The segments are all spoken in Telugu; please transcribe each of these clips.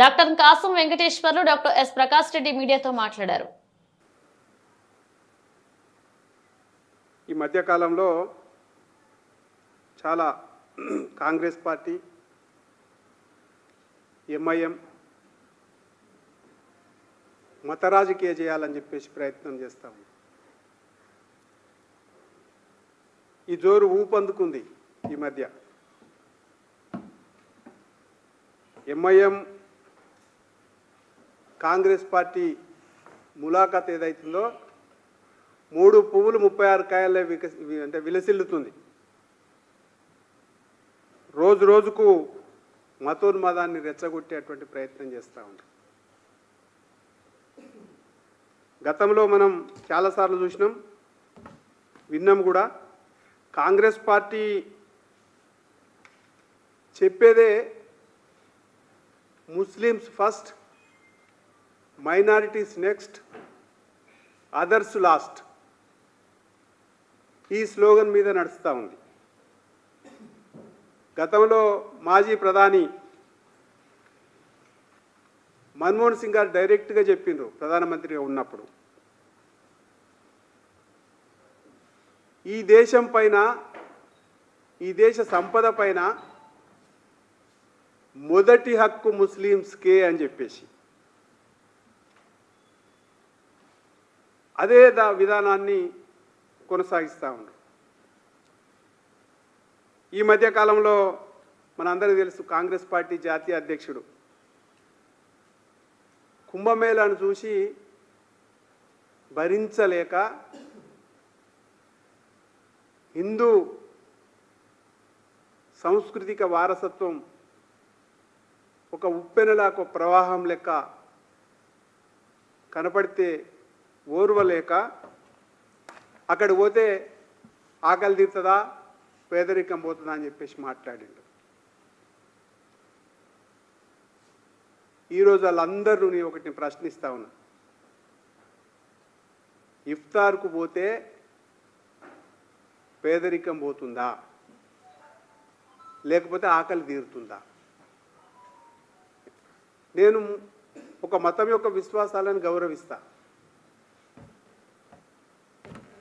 Doctor Kasam Venkateswarlu doctor S Prakash Reddy మీడియాతో మాట్లాడారు. ఈ మధ్యకాలంలో చాలా కాంగ్రెస్ పార్టీ ఎంఐఎం మత రాజకీయ చేయాలని చెప్పేసి ప్రయత్నం చేస్తాము ఈ జోరు ఊపందుకుంది ఈ మధ్య. ఎంఐఎం కాంగ్రెస్ పార్టీ ములాఖాత్ ఏదైతుందో మూడు పువ్వులు ముప్పై ఆరు కాయలే వికసి అంటే విలసిల్లుతుంది. రోజు రోజుకు మతోన్మాదాన్ని రెచ్చగొట్టేటువంటి ప్రయత్నం చేస్తూ ఉంటాం గతంలో మనం చాలాసార్లు చూసినాం విన్నాం కూడా కాంగ్రెస్ పార్టీ చెప్పేదే Muslims first minorities next others last ఈ స్లోగన్ మీద నడుస్తూ ఉంది. గతంలో మాజీ ప్రధాని మన్మోహన్ సింగ్ గారు డైరెక్ట్గా చెప్పిండ్రు ప్రధానమంత్రిగా ఉన్నప్పుడు. ఈ దేశం పైన ఈ దేశ సంపద పైన మొదటి హక్కు ముస్లిమ్స్కే అని చెప్పేసి. అదే దా విధానాన్ని కొనసాగిస్తూ ఉన్నారు ఈ మధ్యకాలంలో మనందరికీ తెలుసు కాంగ్రెస్ పార్టీ జాతీయ అధ్యక్షుడు. కుంభమేళాను చూసి భరించలేక హిందూ సాంస్కృతిక వారసత్వం ఒక ఉప్పెనలా ఒక ప్రవాహం లెక్క కనపడితే ఓర్వలేక అక్కడ పోతే ఆకలి తీరుతుందా పేదరికం పోతుందా అని చెప్పేసి మాట్లాడిండు. ఈరోజు వాళ్ళందరూ నేను ఒకటిని ప్రశ్నిస్తా ఉన్నా. ఇఫ్తార్కు పోతే పేదరికం పోతుందా? లేకపోతే ఆకలి తీరుతుందా? నేను ఒక మతం యొక్క విశ్వాసాలను గౌరవిస్తాను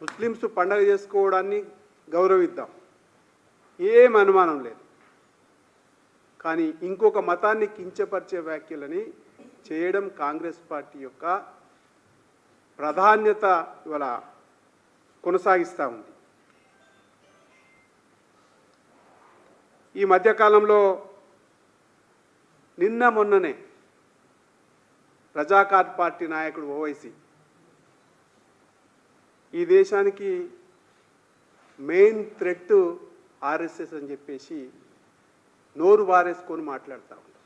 ముస్లిమ్స్ పండగ చేసుకోవడాన్ని గౌరవిద్దాం. ఏం అనుమానం లేదు. కానీ ఇంకొక మతాన్ని కించపరిచే వ్యాఖ్యలని చేయడం కాంగ్రెస్ పార్టీ యొక్క ప్రాధాన్యత ఇవాళ కొనసాగిస్తూ ఉంది. ఈ మధ్యకాలంలో నిన్న మొన్ననే ప్రజాకార్ పార్టీ నాయకుడు ఓవైసీ ఈ దేశానికి మెయిన్ థ్రెట్ ఆర్ఎస్ఎస్ అని చెప్పేసి నోరు వారేసుకొని మాట్లాడుతూ ఉంటారు.